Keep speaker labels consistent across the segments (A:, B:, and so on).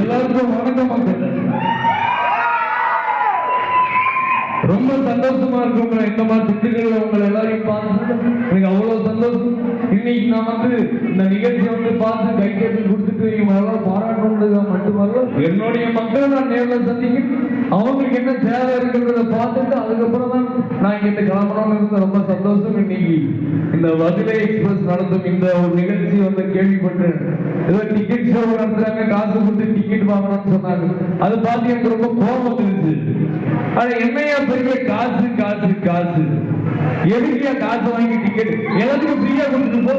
A: எல்லாருக்கும் வணக்கம் மக்கள். ரொம்ப சந்தோஷமா இருக்கு உங்களை இந்த மாதிரி திட்டுகள்ல உங்களை எல்லாரையும் பார்த்து எனக்கு அவ்வளவு சந்தோஷம். இன்னைக்கு நான் வந்து இந்த நிகழ்ச்சியை வந்து பார்த்து கைக்கேட்டு கொடுத்துட்டு இவங்க எல்லாம் பாராட்டுறது மட்டுமல்ல என்னுடைய மக்களை நான் நேரில் சந்திக்கிறேன். அவங்களுக்கு என்ன தேவை இருக்குன்றத பார்த்துட்டு அதுக்கப்புறம் தான் நான் இங்கிட்ட கிளம்பணும்னு இருந்த ரொம்ப சந்தோஷம். இன்னைக்கு இந்த வதிலை எக்ஸ்பிரஸ் நடத்தும் இந்த ஒரு நிகழ்ச்சி வந்து கேள்விப்பட்டு ஏதோ டிக்கெட் ஷோ நடத்துறாங்க காசு கொடுத்து டிக்கெட் வாங்கணும்னு சொன்னாங்க. அது பார்த்து எனக்கு ரொம்ப கோபம் வந்துருச்சு. ஆனா என்னையா பெரிய காசு காசு காசு. எதுக்கியா காசு வாங்கி டிக்கெட் எல்லாத்துக்கும் ஃப்ரீயா கொடுத்துட்டு போ.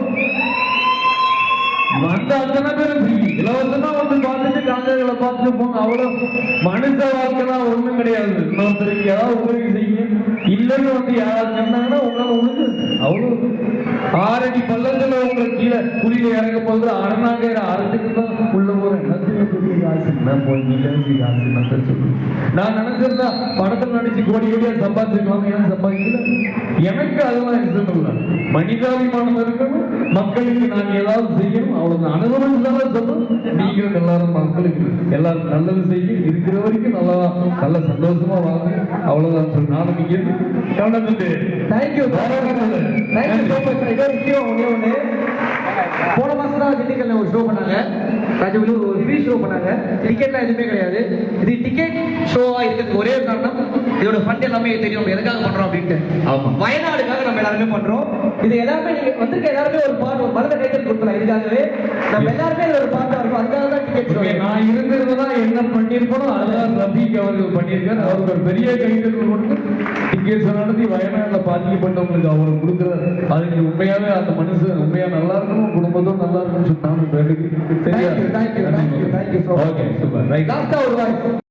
A: வந்த அத்தனை பேரும் ஃப்ரீ இலவசமா வந்து பார்த்துட்டு பார்த்து போங்க. அவ்வளோ மனித வாழ்க்கைலாம் ஒண்ணும் கிடையாது. இன்னொருத்தருக்கு ஏதாவது உதவி செய்யுங்க இல்லைன்னு வந்து யாராவது சொன்னாங்கன்னா உங்களால் உழுது அவ்வளவு. ஆறடி பள்ளத்தில் உங்களை கீழே குழியில இறங்க போகுது. அரணாங்கிற அரசுக்கு தான் உள்ள போற எல்லாத்தையும் பெரிய காசு. நான் போய் நிலவுக்கு காசு நான் சொல்லு. நான் நினைச்சிருந்தா படத்தில் நடிச்சு கோடி கோடியா சம்பாதிச்சிருக்கலாம் ஏன்னா சம்பாதிக்கல? எனக்கு அதெல்லாம் இஷ்டம் இல்லை மனிதாபிமானம் இருக்கணும் மக்களுக்கு நான் ஏதாவது செய்யணும் அவ்வளவு அனுபவம் இல்லாத சொல்லும் நீங்களும் எல்லாரும் மக்களுக்கு. எல்லாரும் நல்லது செய்யும் இருக்கிற வரைக்கும் நல்லா நல்ல சந்தோஷமா வாங்க அவ்வளவுதான் சொல்லி. நானும் இங்க கவனத்துட்டு
B: தேங்க்யூ போன மாசம் தான் திண்டுக்கல்ல ஒரு ஷோ பண்ணாங்க. ராஜபுலூர் ஒரு ஃப்ரீ ஷோ பண்ணாங்க. டிக்கெட்லாம் எதுவுமே கிடையாது. இது டிக்கெட் ஷோவா இருக்கிறதுக்கு ஒரே காரணம் இதோட ஃபண்ட் எல்லாமே தெரியும். எதுக்காக பண்றோம் அப்படின்ட்டு.
A: ஆமா.
B: வயநாடுக்காக நம்ம எல்லாருமே பண்றோம். இது எல்லாருமே நீங்க வந்திருக்க எல்லாருமே ஒரு பாட்டு ஒரு மலர கைத்தல் கொடுக்கலாம். இதுக்காகவே நம்ம எல்லாருமே ஒரு பாட்டா இருக்கும். அதுக்காக தான் டிக்கெட்
A: நான் இருந்திருந்தா என்ன பண்ணிருப்பனோ அதுதான் ரஃபீக் அவர்கள் பண்ணியிருக்காரு. அவருக்கு ஒரு பெரிய கைத்தறி கொடுத்து டிக்கெட்ஸ் நடத்தி வயநாடுல பாதிக்கப்பட்டவங்களுக்கு அவர் கொடுக்குறாரு. அதுக்கு உண்மையாவே அந்த மனுஷன் உண்மையா நல்லா இருக்கணும் குடும்பத்தும் நல்லா இருக்கணும்னு சொன்னாங்க
B: thank you so much.
A: Okay super right
B: லாஸ்டா ஒரு வாய்ஸ்